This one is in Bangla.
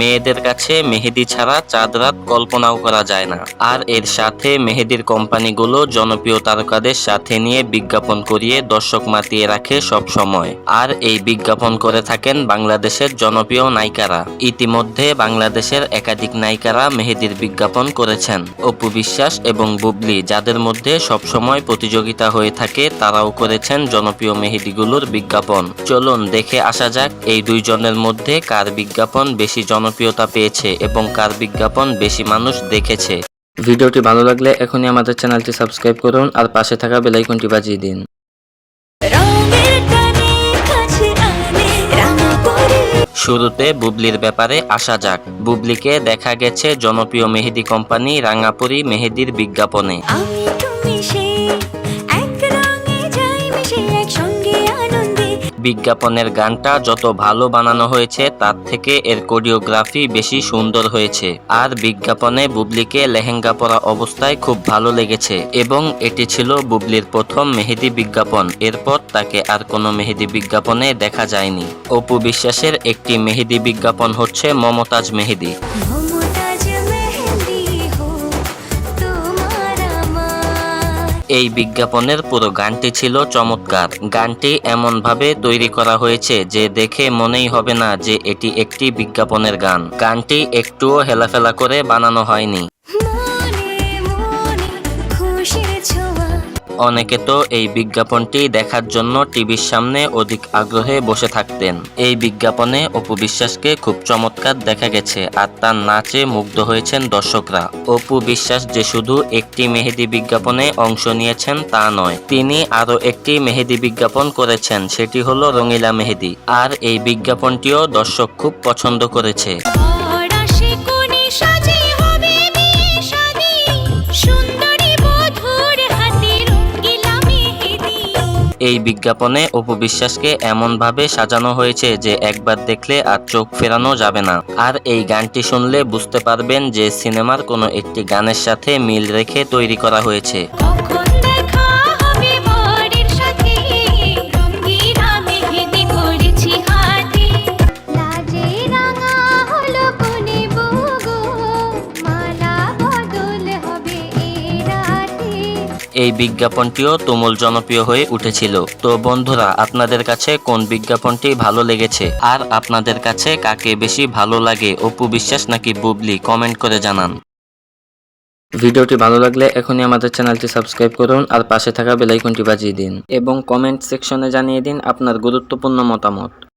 মেয়েদের কাছে মেহেদি ছাড়া চাঁদ রাত কল্পনাও করা যায় না। আর এর সাথে মেহেদির কোম্পানিগুলো জনপ্রিয় তারকাদের সাথে নিয়ে বিজ্ঞাপন করিয়ে দর্শক মাতিয়ে রাখে সব সময়। আর এই বিজ্ঞাপন করে থাকেন বাংলাদেশের জনপ্রিয় নায়িকারা। ইতিমধ্যে বাংলাদেশের একাধিক নায়িকারা মেহেদির বিজ্ঞাপন করেছেন। অপু বিশ্বাস এবং বুবলি যাদের মধ্যে সবসময় প্রতিযোগিতা হয়ে থাকে, তারাও করেছেন জনপ্রিয় মেহেদিগুলোর বিজ্ঞাপন। চলুন দেখে আসা যাক এই দুইজনের মধ্যে কার বিজ্ঞাপন বেশি জনপ্রিয়তা পেয়েছে এবং কার বিজ্ঞাপন বেশি মানুষ দেখেছে। ভিডিওটি ভালো লাগলে এখনই আমাদের চ্যানেলটি সাবস্ক্রাইব করুন আর পাশে থাকা বেলাইকনটি বাজিয়ে দিন। শুরুতে বুবলির ব্যাপারে আসা যাক। বুবলিকে দেখা গেছে জনপ্রিয় মেহেদি কোম্পানি রাঙাপুরি মেহেদির বিজ্ঞাপনে। বিজ্ঞাপনের গানটা যত ভালো বানানো হয়েছে, তার থেকে এর কোরিওগ্রাফি বেশি সুন্দর হয়েছে। আর বিজ্ঞাপনে বুবলিকে লেহেঙ্গা পরা অবস্থায় খুব ভালো লেগেছে এবং এটি ছিল বুবলির প্রথম মেহেদি বিজ্ঞাপন। এরপর তাকে আর কোনো মেহেদি বিজ্ঞাপনে দেখা যায়নি। অপু বিশ্বাসের একটি মেহেদি বিজ্ঞাপন হচ্ছে মমতাজ মেহেদি। এই বিজ্ঞাপনের পুরো গানটি ছিল চমৎকার। গানটি এমনভাবে তৈরি করা হয়েছে যে দেখে মনেই হবে না যে এটি একটি বিজ্ঞাপনের গান। গানটি একটুও হেলাফেলা করে বানানো হয়নি। অনেকে তো এই বিজ্ঞাপনটি দেখার জন্য টিভির সামনে অধিক আগ্রহে বসে থাকতেন। এই বিজ্ঞাপনে অপু বিশ্বাসকে খুব চমৎকার দেখা গেছে আর তার নাচে মুগ্ধ হয়েছেন দর্শকরা। অপু বিশ্বাস যে শুধু একটি মেহেদি বিজ্ঞাপনে অংশ নিয়েছেন তা নয়, তিনি আরও একটি মেহেদি বিজ্ঞাপন করেছেন, সেটি হলো রঙিলা মেহেদি। আর এই বিজ্ঞাপনটিও দর্শক খুব পছন্দ করেছে। এই বিজ্ঞাপনে অপু বিশ্বাসকে এমনভাবে সাজানো হয়েছে যে একবার দেখলে আর চোখ ফেরানো যাবে না। আর এই গানটি শুনলে বুঝতে পারবেন যে সিনেমার কোনো একটি গানের সাথে মিল রেখে তৈরি করা হয়েছে। এই বিজ্ঞাপনটিও তুমুল জনপ্রিয় হয়ে উঠেছিল। তো বন্ধুরা, আপনাদের কাছে কোন বিজ্ঞাপনটি ভালো লেগেছে? আর আপনাদের কাছে কাকে বেশি ভালো লাগে? অপু বিশ্বাস নাকি বুবলি? কমেন্ট করে জানান। ভিডিওটি ভালো লাগলে এখনই আমাদের চ্যানেলটি সাবস্ক্রাইব করুন আর পাশে থাকা বেলাইকনটি বাজিয়ে দিন। এবং কমেন্ট সেকশনে জানিয়ে দিন আপনার গুরুত্বপূর্ণ মতামত।